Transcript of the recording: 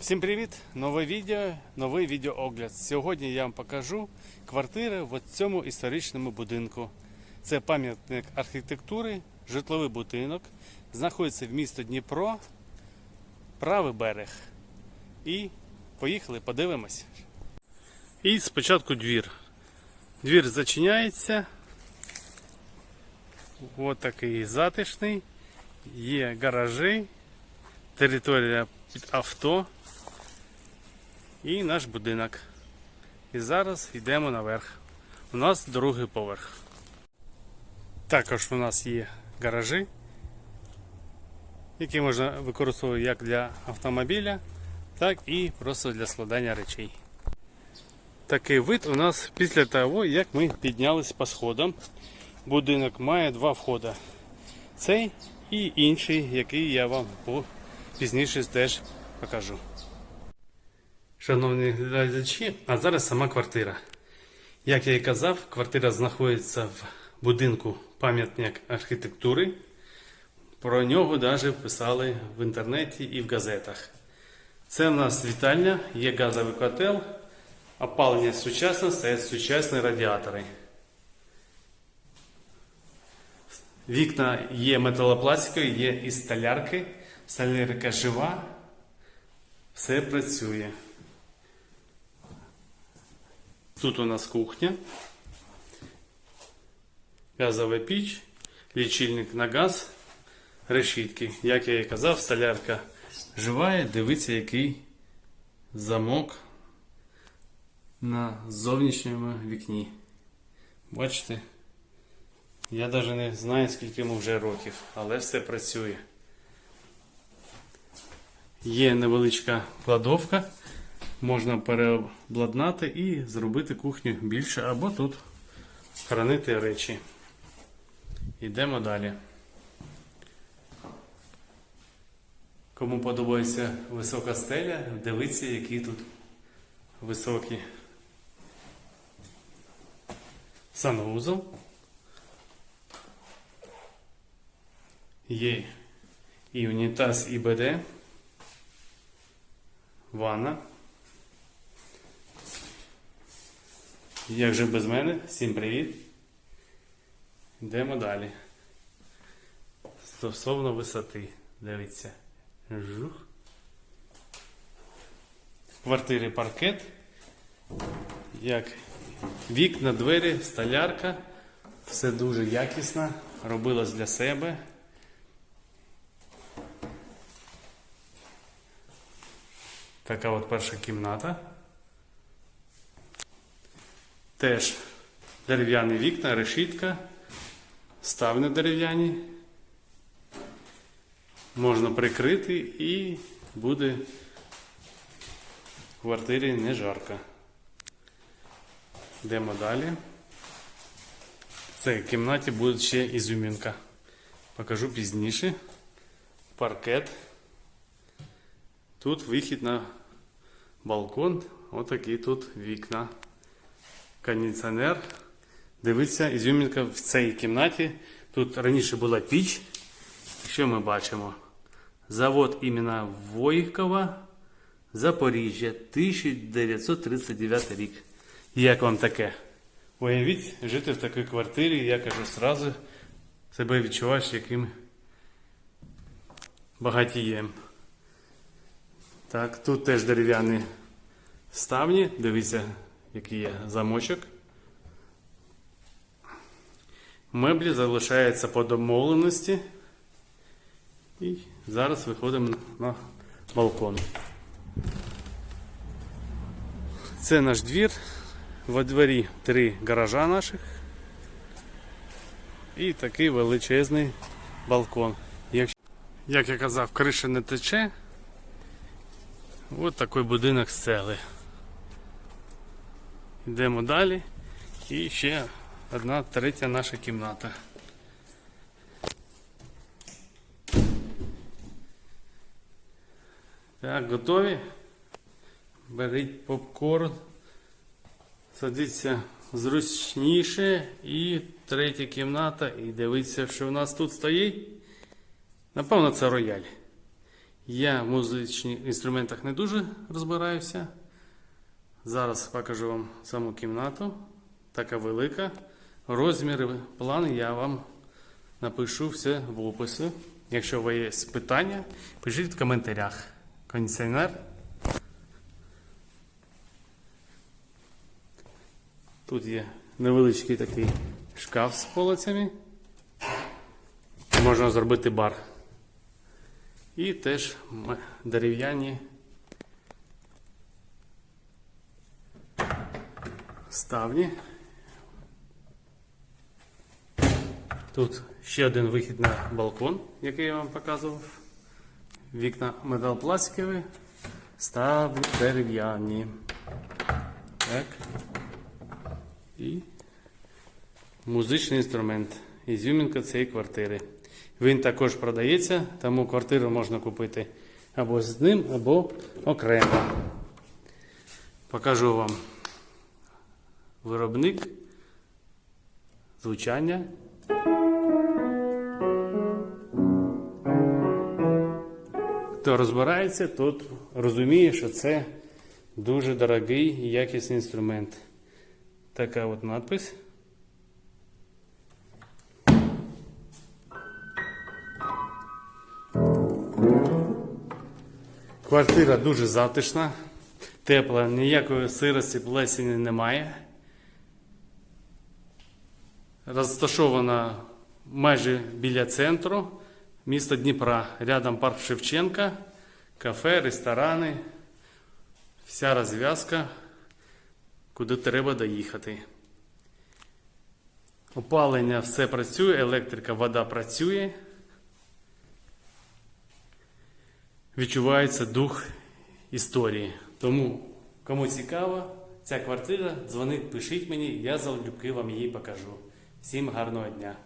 Всім привіт! Нове відео, новий відеоогляд. Сьогодні я вам покажу квартири в цьому історичному будинку. Це пам'ятник архітектури, житловий будинок. Знаходиться в місто Дніпро, правий берег. І поїхали, подивимось. І спочатку двір. Двір зачиняється. Ось такий затишний. Є гаражі, територія під авто і наш будинок. І зараз йдемо наверх. У нас другий поверх. Також у нас є гаражі, які можна використовувати як для автомобіля, так і просто для складання речей. Такий вид у нас після того, як ми піднялись по сходам. Будинок має два входи. Цей і інший, який я вам по- пізніше теж покажу. Шановні глядачі, а зараз сама квартира. Як я і казав, квартира знаходиться в будинку пам'ятник архітектури. Про нього навіть писали в інтернеті і в газетах. Це в нас вітальня, є газовий котел, опалення сучасне, стоять сучасні радіатори. Вікна є металопластикові, є і столярки, столярка жива, все працює. Тут у нас кухня, газова піч, лічильник на газ, решітки. Як я і казав, столярка жива, дивіться, який замок на зовнішньому вікні. Бачите? Я навіть не знаю, скільки йому вже років, але все працює. Є невеличка кладовка, можна переобладнати і зробити кухню більше, або тут хранити речі. Йдемо далі. Кому подобається висока стеля, дивіться, які тут високі санвузол. Є і унітаз, і БД, ванна. Як же без мене? Всім привіт. Йдемо далі. Стосовно висоти. Дивіться. Жух. В паркет. Як вікна, двері, столярка. Все дуже якісно. Робилось для себе. Така от перша кімната. Теж дерев'яні вікна, решітка, ставни дерев'яні. Можна прикрити і буде в квартирі не жарко. Йдемо далі. В цій кімнаті буде ще ізюмінка. Покажу пізніше. Паркет. Тут вихід на балкон. Отакі тут вікна. Кондиціонер. Дивіться, ізюмінка в цій кімнаті. Тут раніше була піч. Що ми бачимо? Завод імена Войкова, Запоріжжя, 1939 рік. Як вам таке? Уявіть, жити в такій квартирі, я кажу, сразу себе відчуваєш яким багатієм. Так, тут теж дерев'яні ставні. Дивіться, який є замочок. Меблі залишаються по домовленості. І зараз виходимо на балкон. Це наш двір. Во дворі три гаража наших. І такий величезний балкон. Як, я казав, криша не тече. Ось такий будинок з цели. Йдемо далі. І ще одна третя наша кімната. Так, готові? Беріть попкорн. Садіться зручніше. І третя кімната. І дивіться, що у нас тут стоїть. Напевно, це рояль. Я в музичних інструментах не дуже розбираюся. Зараз покажу вам саму кімнату. Така велика. Розміри, плани я вам напишу все в описі. Якщо у вас є питання, пишіть в коментарях. Кондиціонер. Тут є невеличкий такий шкаф з полицями. Можна зробити бар. І теж дерев'яні ставні. Тут ще один вихід на балкон, який я вам показував. Вікна металопластикові, ставні дерев'яні. Так. І музичний інструмент. Ізюмінка цієї квартири. Він також продається, тому квартиру можна купити або з ним, або окремо. Покажу вам виробник, звучання. Хто розбирається, тот розуміє, що це дуже дорогий і якісний інструмент. Така от надпись. Квартира дуже затишна, тепла, ніякої сирості, плесені немає. Розташована майже біля центру міста Дніпра. Рядом парк Шевченка, кафе, ресторани, вся розв'язка, куди треба доїхати. Опалення все працює, електрика, вода працює. Відчувається дух історії. Тому, кому цікаво, ця квартира, дзвонить, пишіть мені, я залюбки вам її покажу. Всім гарного дня!